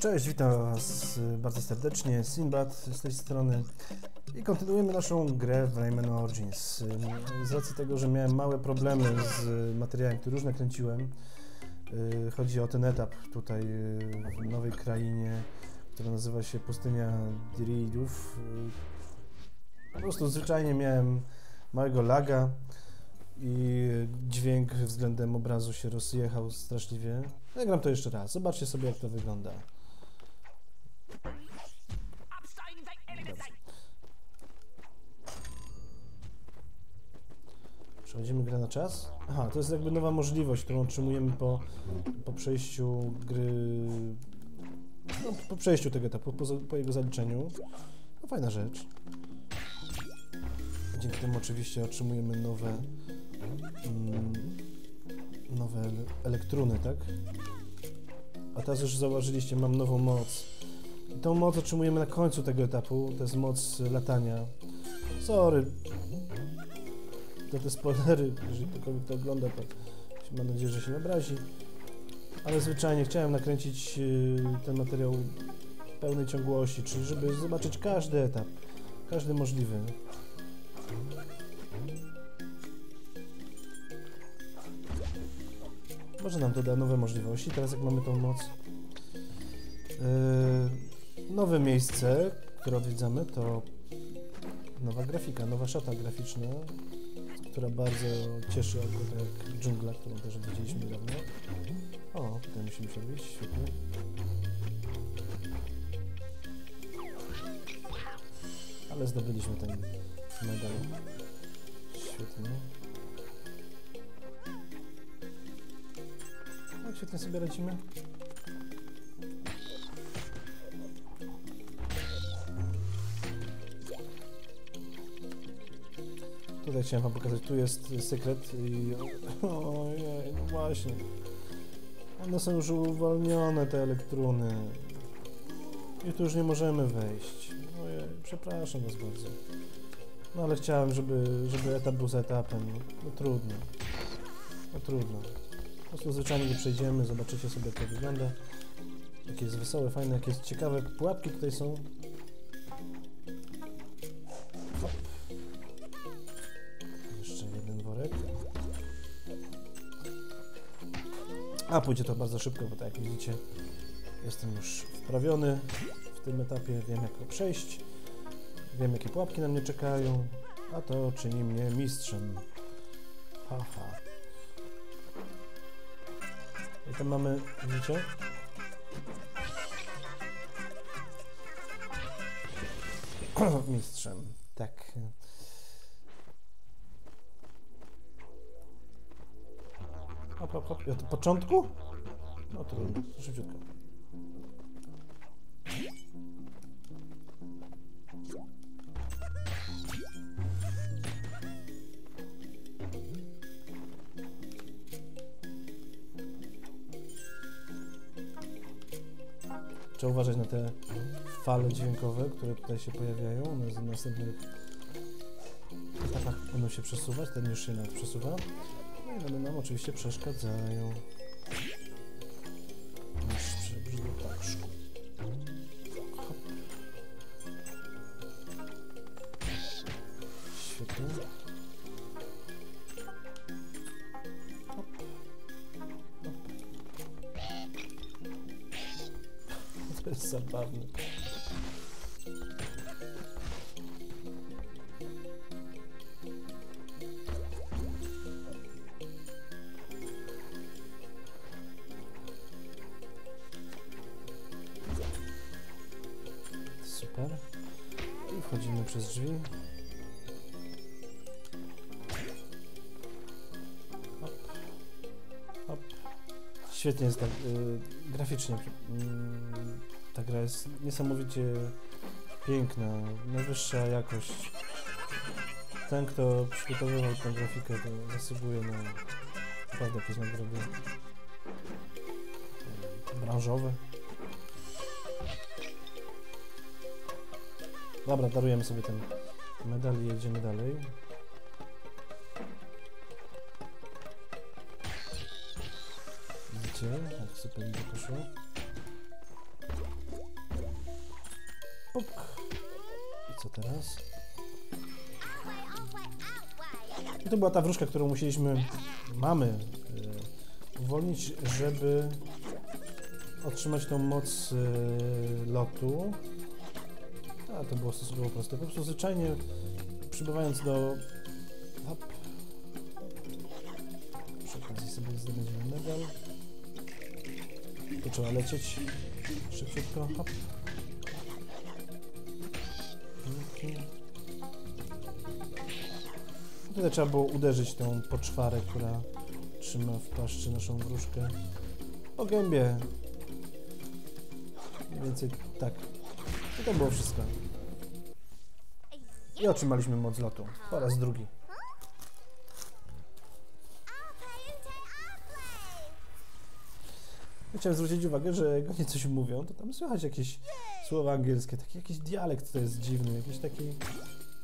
Cześć, witam Was bardzo serdecznie. Sinbad z tej strony i kontynuujemy naszą grę w Rayman Origins. Z racji tego, że miałem małe problemy z materiałem, który już nakręciłem, y, chodzi o ten etap tutaj y, w nowej krainie, która nazywa się Pustynia Diridów. Y, Po prostu zwyczajnie miałem małego laga i dźwięk względem obrazu się rozjechał straszliwie. Nagram to jeszcze raz. Zobaczcie sobie, jak to wygląda. Przechodzimy grę na czas. Aha, to jest jakby nowa możliwość, którą otrzymujemy po, po przejściu gry. No, po przejściu tego etapu, po, po jego zaliczeniu. No, fajna rzecz. Dzięki temu oczywiście otrzymujemy nowe mm, nowe ele- elektruny, tak? A teraz już zauważyliście, mam nową moc. I tą moc otrzymujemy na końcu tego etapu, to jest moc latania. Sorry. To te spoilery, jeżeli ktokolwiek to ogląda, to mam nadzieję, że się obrazi. Ale zwyczajnie chciałem nakręcić yy, ten materiał w pełnej ciągłości, czyli żeby zobaczyć każdy etap, każdy możliwy. Może nam to da nowe możliwości. Teraz jak mamy tą moc. Yy, nowe miejsce, które odwiedzamy, to nowa grafika, nowa szata graficzna, która bardzo cieszy tak jak dżungla, którą też odwiedziliśmy niedawno. O, tutaj musimy odwiedzić, świetnie. Ale zdobyliśmy ten medal. Świetnie. Jak świetnie sobie radzimy. Tutaj chciałem wam pokazać, tu jest sekret i... Ojej, no właśnie. One są już uwolnione, te elektruny. I tu już nie możemy wejść. Ojej, przepraszam was bardzo. No ale chciałem, żeby, żeby etap był za etapem. No trudno. No trudno. Po prostu zwyczajnie nie przejdziemy, zobaczycie sobie jak to wygląda. Jakie jest wesołe, fajne, jakie jest ciekawe pułapki tutaj są. A pójdzie to bardzo szybko, bo tak jak widzicie, jestem już wprawiony w tym etapie, wiem jak to przejść, wiem jakie pułapki na mnie czekają, a to czyni mnie mistrzem. Haha. I tam mamy, widzicie? Mistrzem, tak. Hop, hop, hop. Od początku? No trudno, szybciutko. Trzeba uważać na te fale dźwiękowe, które tutaj się pojawiają. One w następnych etapach będą się przesuwać. Ten już się nawet przesuwa. No i one nam oczywiście przeszkadzają. Nasz. Świetnie. To zabawne. Przez drzwi. Hop. Hop. Świetnie jest tak y, graficznie. Mm, ta gra jest niesamowicie piękna, najwyższa jakość. Ten, kto przygotowywał tę grafikę, to zasługuje na naprawdę jakieś nagrody branżowe. Dobra, darujemy sobie ten medal i jedziemy dalej. Widzicie, jak super mi poszło. Puk. I co teraz? I to była ta wróżka, którą musieliśmy, mamy, yy, uwolnić, żeby otrzymać tą moc yy, lotu. A to było stosunkowo proste. Po prostu zwyczajnie przybywając do... Hop. Przy okazji sobie zdobędziemy medal. Tu trzeba lecieć szybciutko. Hop. Tutaj trzeba było uderzyć tą poczwarę, która trzyma w paszczy naszą wróżkę. Po gębie. Mniej więcej tak. I to było wszystko. I otrzymaliśmy moc lotu. Po raz drugi. Chciałem zwrócić uwagę, że jak oni coś mówią, to tam słychać jakieś słowa angielskie, taki jakiś dialekt to jest dziwny, jakiś taki...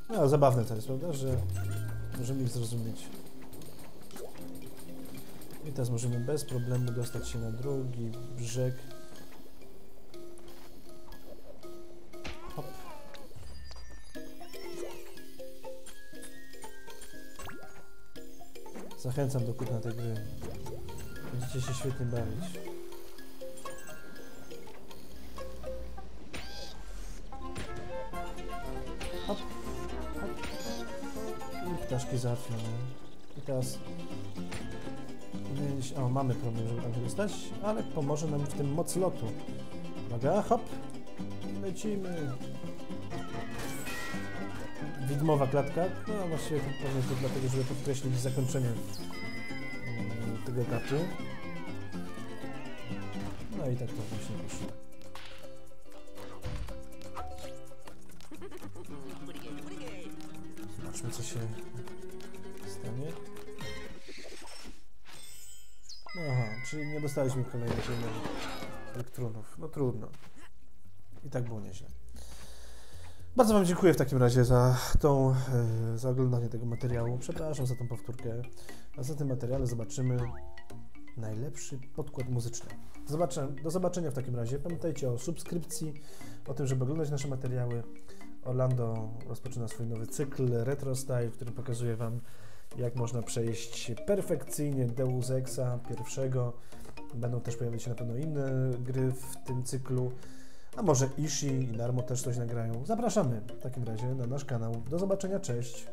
No, zabawne to jest, prawda, że możemy ich zrozumieć. I teraz możemy bez problemu dostać się na drugi brzeg. Zachęcam do kupna tej gry. Będziecie się świetnie bawić. Hop, hop. I ptaszki załatwione. I teraz... O, mamy problem, żeby tam się ale pomoże nam w tym moc lotu. Uwaga, hop. Lecimy. Widmowa klatka. No właściwie to pewnie to dlatego, żeby podkreślić zakończenie mm, tego etapu. No i tak to właśnie wyszło. Zobaczmy, co się stanie. Aha, czyli nie dostaliśmy kolejnych elektronów. No trudno. I tak było nieźle. Bardzo Wam dziękuję w takim razie za tą, e, za oglądanie tego materiału. Przepraszam za tą powtórkę. Za tym materiale zobaczymy najlepszy podkład muzyczny. Zobaczę, do zobaczenia w takim razie. Pamiętajcie o subskrypcji, o tym, żeby oglądać nasze materiały. Orlando rozpoczyna swój nowy cykl Retro Style, w którym pokazuje Wam, jak można przejść perfekcyjnie Deus Exa pierwszego. Będą też pojawiać się na pewno inne gry w tym cyklu. A może Ishi i Narmo też coś nagrają. Zapraszamy w takim razie na nasz kanał. Do zobaczenia, cześć!